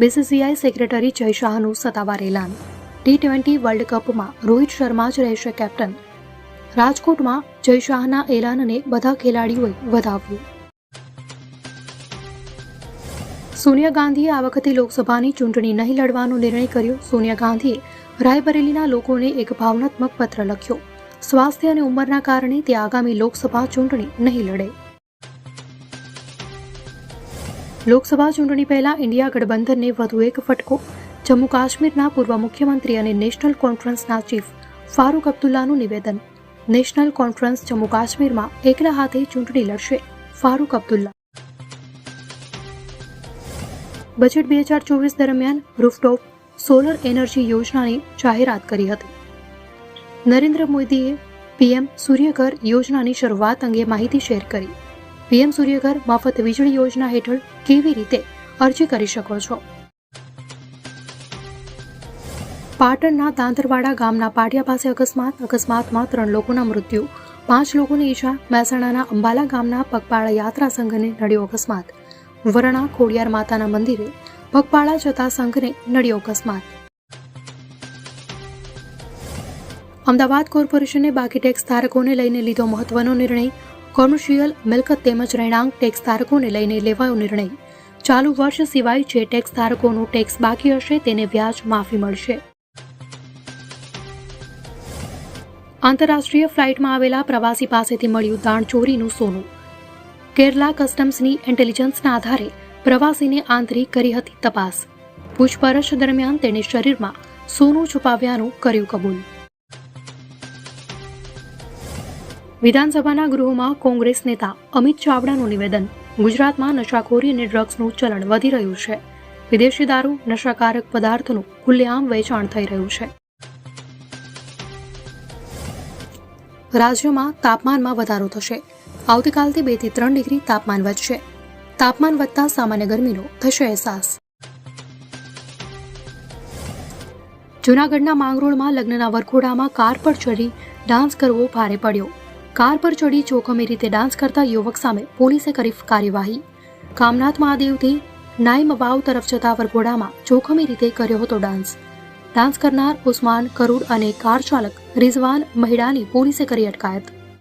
BCCI secretary જય શાહનું સત્તાવાર એલાન. ટી ટ્વેન્ટી વર્લ્ડ કપમાં રોહિત શર્મા જ રહેશે કેપ્ટન. રાજકોટમાં જય શાહના એલાનને બધા ખેલાડીઓએ વધાવ્યું. સોનિયા ગાંધીએ આ વખતે લોકસભાની ચૂંટણી નહીં લડવાનો નિર્ણય કર્યો. સોનિયા ગાંધીએ રાયબરેલીના લોકોને એક ભાવનાત્મક પત્ર લખ્યો. સ્વાસ્થ્ય અને ઉંમરના કારણે તે આગામી લોકસભા ચૂંટણી નહીં લડે. લોકસભા ચૂંટણી પહેલા ઇન્ડિયા ગઠબંધનને વધુ એક ફટકો. જમ્મુ કાશ્મીરના પૂર્વ મુખ્યમંત્રી અને નેશનલ કોન્ફરન્સના ચીફ ફારૂક અબ્દુલ્લાનું નિવેદન. નેશનલ કોન્ફરન્સ જમ્મુ કાશ્મીરમાં એકલા હાથે ચૂંટણી લડશે ફારૂક અબ્દુલ્લા. બજેટ બે હજાર ચોવીસ દરમિયાન રૂફટોપ સોલર એનર્જી યોજનાની જાહેરાત કરી હતી. નરેન્દ્ર મોદીએ પીએમ સૂર્યઘર યોજનાની શરૂઆત અંગે માહિતી શેર કરી. પીએમ સૂર્યઘર મફત વીજળી યોજના હેઠળ કેવી રીતે અરજી કરી શકો છો? પાટણના તાંતરવાડા ગામના પાટિયા પાસે અકસ્માત, અકસ્માતમાં ત્રણ લોકોના મૃત્યુ, પાંચ લોકોને ઈજા, મહેસાણાના અંબાલા ગામના પગપાળા યાત્રા સંઘને નડ્યો અકસ્માત. વરણા ખોડિયાર માતાના મંદિરે પગપાળા જતા સંઘને નડ્યો અકસ્માત. અમદાવાદ કોર્પોરેશને બાકી ટેક્સ ધારકોને લઈને લીધો મહત્વનો નિર્ણય કોમર્શિયલ, મિલકત તેમજ રહેણાંક ટેક્સ ધારકોને લઈને લેવાયો નિર્ણય. ચાલુ વર્ષ સિવાય જે ટેક્સ ધારકોનું ટેક્સ બાકી હશે તેને વ્યાજ માફી મળશે. આંતરરાષ્ટ્રીય ફ્લાઇટમાં આવેલા પ્રવાસી પાસેથી મળ્યું દાણચોરીનું સોનું. કેરલા કસ્ટમ્સની ઇન્ટેલિજન્સના આધારે પ્રવાસીને આંતરિક કરી હતી તપાસ. પૂછપરછ દરમિયાન તેણે શરીરમાં સોનું છુપાવ્યાનું કર્યું કબૂલ. વિધાનસભાના ગૃહમાં કોંગ્રેસ નેતા અમિત ચાવડાનું નિવેદન. ગુજરાતમાં નશાખોરી અને ડ્રગ્સનું ચલણ વધી રહ્યું છે. વિદેશી દારૂ, નશાકારક પદાર્થનું ખુલ્લેઆમ વેચાણ થઈ રહ્યું છે. રાજ્યમાં તાપમાનમાં વધારો થશે. આવતીકાલથી બેથી ત્રણ ડિગ્રી તાપમાન વધશે. તાપમાન વધતા સામાન્ય ગરમીનો થશે અહેસાસ. જૂનાગઢના માંગરોળમાં લગ્નના વરઘોડામાં કાર પર ચડી ડાન્સ કરવો ભારે પડ્યો. કાર પર ચડી જોખમી રીતે ડાન્સ કરતા યુવક સામે પોલીસે કરી કાર્યવાહી. કામનાથ મહાદેવથી નાઈમ વાવ તરફ જતા વરઘોડામાં જોખમી રીતે કર્યો હતો ડાન્સ. ડાન્સ કરનાર ઉસ્માન કરુડ અને કાર ચાલક રિઝવાન મહિડાની પોલીસે કરી અટકાયત.